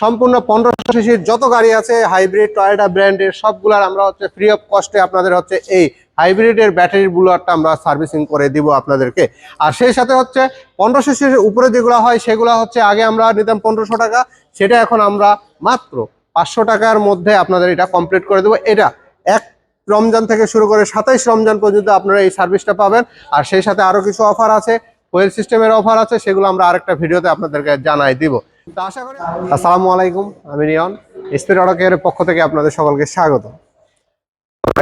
সম্পূর্ণ পনেরোশো সিসির যত গাড়ি আছে হাইব্রিড টয়োটা ব্র্যান্ডের সবগুলার আমরা হচ্ছে ফ্রি অফ কস্টে আপনাদের হচ্ছে এই হাইব্রিডের ব্যাটারির বুলারটা আমরা সার্ভিসিং করে দিব আপনাদেরকে। আর সেই সাথে হচ্ছে পনেরোশো সিসির উপরে যেগুলো হয়, সেগুলো হচ্ছে আগে আমরা নিতাম পনেরোশো টাকা, সেটা এখন আমরা মাত্র পাঁচশো টাকার মধ্যে আপনাদের এটা কমপ্লিট করে দেবো। এটা এক রমজান থেকে শুরু করে সাতাইশ রমজান পর্যন্ত আপনারা এই সার্ভিসটা পাবেন। আর সেই সাথে আরও কিছু অফার আছে ওয়েল সিস্টেমের অফার আছে, সেগুলো আমরা আরেকটা ভিডিওতে আপনাদেরকে জানাই দিব। আসসালামু আলাইকুম, আমি রিয়ন। স্পিড পক্ষ থেকে আপনাদের সকলকে স্বাগত।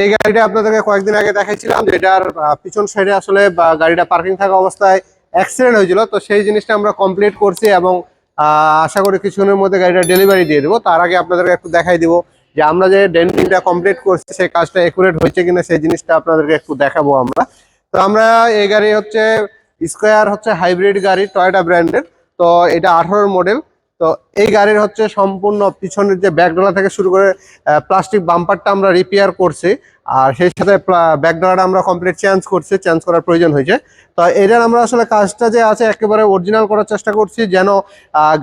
এই গাড়িটা আপনাদেরকে কয়েকদিন আগে দেখাইছিলাম যে এটার পিছন সাইডে আসলে গাড়িটা পার্কিং থাকা অবস্থায় অ্যাক্সিডেন্ট হয়েছিল। তো সেই জিনিসটা আমরা কমপ্লিট করছি এবং আশা করি কিছুক্ষণের মধ্যে গাড়িটা ডেলিভারি দিয়ে দেবো। তার আগে আপনাদেরকে একটু দেখাই দিব যে আমরা যে ডেন্টিংটা কমপ্লিট করছি, সেই কাজটা একুরেট হয়েছে কিনা, সেই জিনিসটা আপনাদেরকে একটু দেখাবো আমরা। তো আমরা এই গাড়ি হচ্ছে স্কোয়ার হচ্ছে হাইব্রিড গাড়ি টয়টা ব্র্যান্ডের তো এটা আঠারোর মডেল তো এই গাড়ির হচ্ছে সম্পূর্ণ পিছনের যে ব্যাকডোলা থেকে শুরু করে প্লাস্টিক বাম্পারটা আমরা রিপেয়ার করছি। আর সেই সাথে ব্যাকডোলাটা আমরা কমপ্লিট চেঞ্জ করছি চেঞ্জ করার প্রয়োজন হয়েছে। তো এটার আমরা আসলে কাজটা যে আছে একেবারে অরিজিনাল করার চেষ্টা করছি, যেন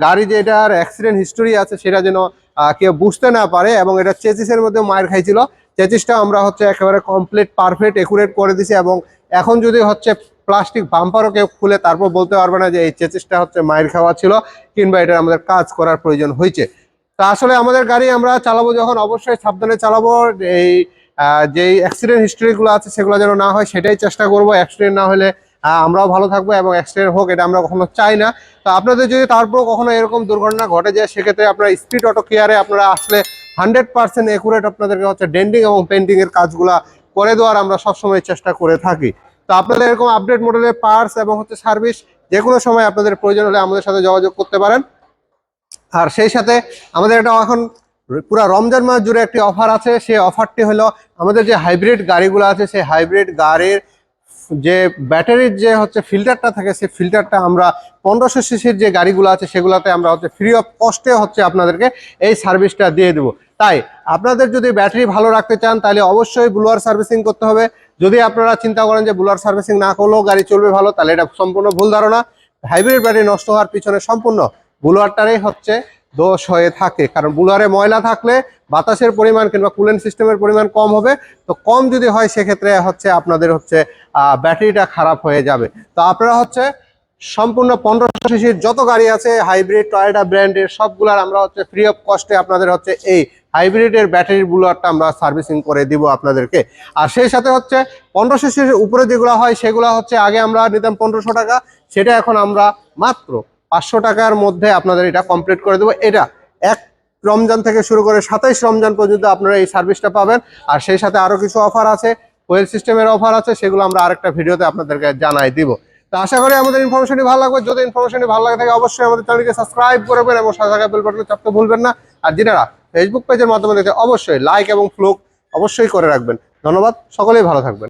গাড়ি যে এটার অ্যাক্সিডেন্ট হিস্টোরি আছে সেটা যেন কেউ বুঝতে না পারে এবং এটা চেচিসের মধ্যে মায়ের খাইছিল। চেচিসটা আমরা হচ্ছে একেবারে কমপ্লিট পারফেক্ট একুরেট করে দিছি এবং এখন যদি হচ্ছে প্লাস্টিক বাম্পারও কেউ খুলে তারপর বলতে পারবে না যে এই চেচিসটা হচ্ছে মায়ের খাওয়া ছিল, কিংবা এটা আমাদের কাজ করার প্রয়োজন হয়েছে। তা আসলে আমাদের গাড়ি আমরা চালাবো যখন অবশ্যই সাবধানে চালাবো, এই যেই অ্যাক্সিডেন্ট হিস্ট্রিগুলো আছে সেগুলো যেন না হয় সেটাই চেষ্টা করব। অ্যাক্সিডেন্ট না হলে আমরাও ভালো থাকব এবং অ্যাক্সিডেন্ট হোক এটা আমরা কখনো চাই না। তো আপনাদের যদি তারপর কখনো এরকম দুর্ঘটনা ঘটে যায়, সেক্ষেত্রে আপনারা স্পিড অটো কেয়ারে আপনারা আসলে হান্ড্রেড পার্সেন্ট একুরেট আপনাদেরকে হচ্ছে ডেন্ডিং এবং পেন্টিং এর কাজগুলা করে দেওয়ার আমরা সবসময় চেষ্টা করে থাকি। তো আপনাদের এরকম আপডেট মডেলের পার্টস এবং হচ্ছে সার্ভিস যে কোনো সময় আপনাদের প্রয়োজন হলে আমাদের সাথে যোগাযোগ করতে পারেন। আর সেই সাথে আমাদের এটা এখন পুরো রমজান মাস জুড়ে একটি অফার আছে, সেই অফারটি হলো আমাদের যে হাইব্রিড গাড়িগুলো আছে, সেই হাইব্রিড গাড়ির যে ব্যাটারির যে হচ্ছে ফিল্টারটা থাকে, সেই ফিল্টারটা আমরা পনেরোশো সিসির যে গাড়িগুলো আছে, সেগুলোতে আমরা হচ্ছে ফ্রি অফ কস্টে হচ্ছে আপনাদেরকে এই সার্ভিসটা দিয়ে দেবো। তাই আপনাদের যদি ব্যাটারি ভালো রাখতে চান, তাহলে অবশ্যই ব্লুয়ার সার্ভিসিং করতে হবে। যদি আপনারা চিন্তা করেন যে ব্লুয়ার সার্ভিসিং না করলেও গাড়ি চলবে ভালো, তাহলে এটা সম্পূর্ণ ভুল ধারণা। হাইব্রিড ব্যাটারি নষ্ট হওয়ার পিছনে সম্পূর্ণ বুলোয়ারটারই হচ্ছে দোষ হয়ে থাকে। কারণ বুলোয়ারে ময়লা থাকলে বাতাসের পরিমাণ কিংবা কুলেন্ট সিস্টেমের পরিমাণ কম হবে। তো কম যদি হয়, সেক্ষেত্রে হচ্ছে আপনাদের হচ্ছে ব্যাটারিটা খারাপ হয়ে যাবে। তো আপনারা হচ্ছে সম্পূর্ণ পনেরোশো সিসির যত গাড়ি আছে হাইব্রিড টয়েটা ব্র্যান্ডের সবগুলার আমরা হচ্ছে ফ্রি অফ কস্টে আপনাদের হচ্ছে এই হাইব্রিডের ব্যাটারি বুলোয়ারটা আমরা সার্ভিসিং করে দিব আপনাদেরকে। আর সেই সাথে হচ্ছে পনেরোশো সিসির উপরে যেগুলো হয়, সেগুলো হচ্ছে আগে আমরা নিতাম পনেরোশো টাকা, সেটা এখন আমরা মাত্র পাঁচশো টাকার মধ্যে আপনাদের এটা কমপ্লিট করে দেবো। এটা এক রমজান থেকে শুরু করে সাতাইশ রমজান পর্যন্ত আপনারা এই সার্ভিসটা পাবেন। আর সেই সাথে আরও কিছু অফার আছে ওয়েল সিস্টেমের অফার আছে, সেগুলো আমরা আরেকটা ভিডিওতে আপনাদেরকে জানাই দিব। তো আশা করি আমাদের ইনফরমেশনটি ভালো লাগবে। যদি ইনফরমেশনটি ভালো লাগে থাকে, অবশ্যই আমাদের চ্যানেলকে সাবস্ক্রাইব করবেন এবং সাথে বেল বাটনে চাপতে ভুলবেন না। আর যিনারা ফেসবুক পেজের মাধ্যমে দেখে অবশ্যই লাইক এবং ফ্লোক অবশ্যই করে রাখবেন। ধন্যবাদ, সকলেই ভালো থাকবেন।